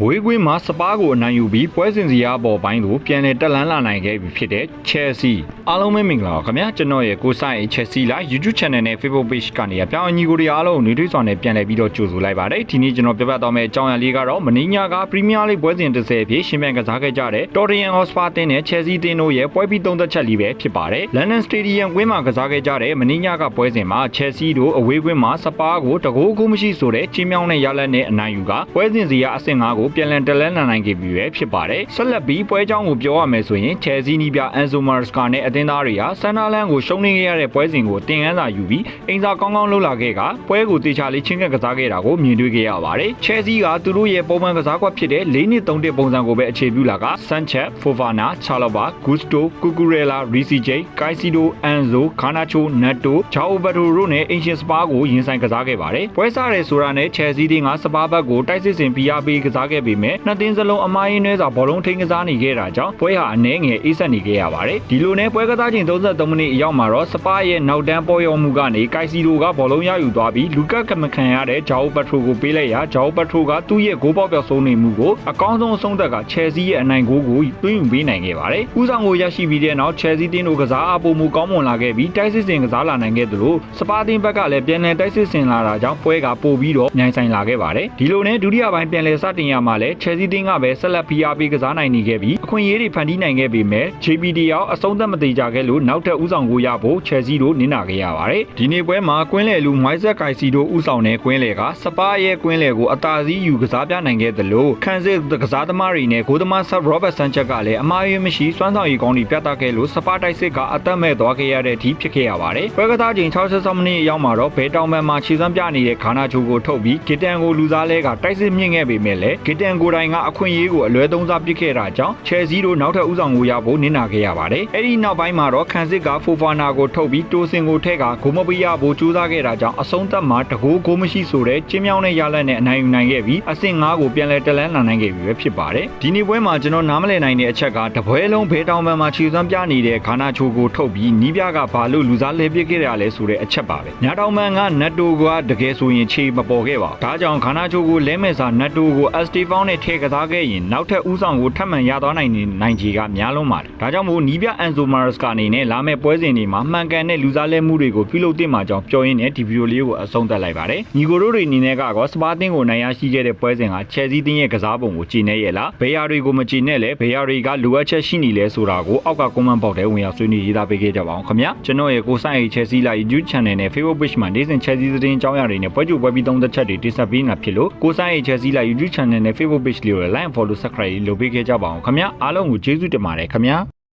အဝေးကွင်းမှာစပါးကိုအနိုင်ယူပြီးပွဲစဉ်စီရအပေါ်ပိုင်းသို့ပြန်လည်တက်လန်းလာနိုင်ခဲ့ပြီဖြစ်တဲ့ Chelsea အားလုံးပဲမင်္ဂလာပါခင်ဗျာကျွန်တော်ရဲ့ကိုဆိုင် Chelsea လာ YouTube Channel နဲ့ Facebook Page ကနေအပြောင်းအညီကိုတွေအားလုံးနေထွေးစွာနဲ့ပြန်လည်ပြီးတော့ကြိုဆိုလိုက်ပါတယ်ဒီနေ့ကျွန်တော်ပြပြသွားမယ့်အကြောင်းအရာလေးကတော့မင်းညာက Premier League ပွဲစဉ်30အဖြစ်ရှင်ပြန်ကစားခဲ့ကြတဲ့ Tottenham Hotspur တင်းနဲ့ Chelsea တင်းတို့ရဲ့ပွဲပြီးသုံးသက်ချက်လေးပဲဖြစ်ပါတယ် London Stadium ကွင်းမှာကစားခဲ့ကြတဲ့မင်းညာကပွဲစဉ်မှာ Chelsea တို့အဝေးကွင်းမှာစပါးကိုတကိုးကိုမရှိဆိုတဲ့ချင်းမြောင်းတဲ့ရလဒ်နဲ့အနိုင်ယူကပွဲစဉ်စီရအဆင့်5ကိုပြန်လည်တက်လန်းလာနိုင်ခဲ့ပြီပဲဖြစ်ပါတယ်ဆက်လက်ပြီးပွဲကြောင်းကိုပြောရမယ်ဆိုရင် Chelsea နီးပြ Enzo Maresca နဲ့အသင်းသားတွေဟာဆန်နာလန်ကိုရှုံးနေခဲ့ရတဲ့ပွဲစဉ်ကိုတင်ကန်းစာယူပြီးအိမ်စာကောင်းကောင်းလှုပ်လာခဲ့ကပွဲကိုတေချာလေးချင်းကပ်ကစားခဲ့တာကိုမြင်တွေ့ခဲ့ရပါတယ် Chelsea ကသူတို့ရဲ့ပုံမှန်ကစားကွက်ဖြစ်တဲ့၄နှစ်၃နှစ်ပုံစံကိုပဲအခြေပြုလာက Sanchez, Fofana, Chalobah, Gusto, Cucurella, Rishi J, Caicedo, Enzo, Garnacho, Neto, Joao Pedro တို့နဲ့ Ancient Spa ကိုရင်ဆိုင်ကစားခဲ့ပါတယ်ပွဲစားရဲဆိုတာနဲ့ Chelsea တင်းကစပါးဘက်ကိုတိုက်စစ်စင်ဖိအားပေးကစားခဲ့ပေမဲ့နှစ်သင်းစလုံးအမိုင်းအနှဲစာဘောလုံးထိန်းကစားနေခဲ့တာကြောင့်ပွဲဟာအနည်းငယ်အေးဆက်နေခဲ့ရပါတယ်ဒီလိုနဲ့ပွဲကစားချိန်33မိနစ်အရောက်မှာတော့စပါးရဲ့နောက်တန်းပေါ်ရောက်မှုကနေကိုက်စီဒိုကဘောလုံးရယူသွားပြီးလူကတ်ကမခံရတဲ့ဂျာအိုပက်ထရိုကိုပေးလိုက်ရာဂျာအိုပက်ထရိုကသူ့ရဲ့ဂိုးပေါက်ပြောက်ဆုံးနေမှုကိုအကောင်းဆုံးအဆုံးသက်ကချယ်ဆီရဲ့အနိုင်ဂိုးကိုသွင်းယူပေးနိုင်ခဲ့ပါတယ်။ဦးဆောင်ကိုရရှိပြီးတဲ့နောက်ချယ်ဆီတင်းတို့ကစားအပေါ်မူကောင်းမွန်လာခဲ့ပြီးတိုက်စစ်စင်ကစားလာနိုင်ခဲ့သလိုစပါးတင်းဘက်ကလည်းပြန်လည်တိုက်စစ်စင်လာတာကြောင့်ပွဲကပိုပြီးတော့မြိုင်ဆိုင်လာခဲ့ပါတယ်။ဒီလိုနဲ့ဒုတိယပိုင်းပြန်လည်စတင်ရမှာလဲချယ်ဆီတင်းကပဲဆက်လက်ဖိအားပေးကစားနိုင်နေခဲ့ပြီးအခွင့်အရေးတွေဖန်တီးနိုင်ခဲ့ပေမဲ့ JPD ရောက်အဆုံးသက်မသေးကြခဲ့လို့နောက်ထပ်ဦးဆောင်ကိုရဖို့ချယ်ဆီတို့နင်နာခဲ့ရပါတယ်။ဒီနေ့ပွဲမှာကွင်းလယ်လူမိုက်ဆက်ကိုင်စီတို့ဦးဆောင်တဲ့ကွင်းလယ်ကစပါးရဲ့ကွင်းလယ်ကိုအသာစီးယူကစားပြနိုင်ခဲ့သလိုခန်းစစ်ကစားသမားတွေနဲ့ဂိုးသမားဆပ်ရောဘတ်ဆန်ချက်ကလည်းအမှားယွင်းမရှိစွမ်းဆောင်ရည်ကောင်းတွေပြသခဲ့လို့စပါးတိုက်စစ်ကအသက်မဲ့သွားခဲ့ရတဲ့အထိဖြစ်ခဲ့ရပါတယ်။ပွဲကစားချိန်66မိနစ်အရောက်မှာတော့ဘဲတောင်မန်မှာခြေစွမ်းပြနေတဲ့ခါနာချိုကိုထုတ်ပြီးဂီတန်ကိုလူစားလဲကတိုက်စစ်မြင့်ခဲ့ပေမဲ့လည်းဂီတန်ကိုတိုင်ကအခွင့်အရေးကိုအလွဲသုံးစားပစ်ခဲ့တာကြောင့်ချယ်ဆီတို့နောက်ထပ်ဦးဆောင်ကိုရဖို့နင်နာခဲ့ရပါတယ်။အဲ့ဒီနောက်ပိုင်းမှာတော့ခန်းစစ်ကဖိုဖာနာကိုထုတ်ပြီးတိုစင်ကိုထက်ကဂိုမပီယာကိုကြိုးစားခဲ့တာကြောင့်အဆုံးသတ်မှာတကိုးဂိုးမရှိဆိုတဲ့ကျင်းမြောင်းတဲ့ရလဒ်နဲ့အနိုင်ယူနိုင်ခဲ့ပြီးအဆင့်5ကိုပြန်လည်တက်လန်းလာနိုင်ခဲ့ပြီပဲဖြစ်ပါတယ်။ဒီနေ့ပွဲမှာကျွန်တော်နားမလည်နိုင်တဲ့အချက်ကတပွဲလုံးဘေးတောင်ပံမှာခြေစွမ်းပြနေတဲ့ခါနာချိုကိုထုတ်ပြီးနီးပြကဘာလို့လူစားလဲပစ်ခဲ့ရလဲဆိုတဲ့အချက်ပါပဲ။ညာတောင်ပံကနတ်တိုကတကယ်ဆိုရင်ခြေမပေါ်ခဲ့ပါဘူး။ဒါကြောင့်ခါနာချိုကိုလဲမဲ့စာနတ်တိုကိုအက်စတီဖောင်းနဲ့ထည့်ကစားခဲ့ရင်နောက်ထပ်ဦးဆောင်ကိုထပ်မံရသွားနိုင်နေနိုင်ခြေကများလုံးပါတယ်။ဒါကြောင့်မို့နီးပြအန်ဆိုမာရစ်ကအနေနဲ့လာမဲ့ပွဲစဉ်တွေမှာမှန်ကန်တဲ့လူစားလဲမှုတွေကိုပြုလုပ်သင့်မှာကြောင့်ပြောရင်းနဲ့ဒီဗီဒီယိုလေးကိုအဆုံးသတ်လိုက်ပါတယ်။ညီကိုတို့တွေအနေနဲ့ကတော့စပါးတင်းကိုနိုင်ရရှိခဲ့တဲ့ပွဲစဉ်ကချယ်ဆီတင်းရဲ့ကစားပုံကိုကြည်နေရဲ့လား။ဘယ်ယာတွေကိုမကြည်နဲ့လဲဘယ်ယာတွေကလိုအပ်ချက်ရှိနေလဲဆိုတာကိုအောက်ကကွန်မန့်ဘောက်ထဲဝင်ရောက်ဆွေးနွေးရေးသားပေးခဲ့ကြပါအောင်ခင်ဗျာ။ကျွန်တော်ရဲ့ကိုဆိုင်ရဲ့ချယ်ဆီလာ YouTube Channel နဲ့ Facebook Page မှာနေ့စဉ်ချယ်ဆီသတင်းအကြောင်းအရာတွေနဲ့ပွဲကြိုပွဲပြီးသုံးသက်ချက်တွေတင်ဆက်ပေးနေတာဖြစ်လို့ကိုဆိုင်ရဲ့ချယ်ဆီလာ YouTube Channel နဲ့ Facebook Page လေးကို Like and Follow Subscribe လုပ်ပေးခဲ့ကြပါအောင်ခင်ဗျာ။အားလုံးကိုကျေးဇူးတင်ပါတယ်ခင်ဗျာ။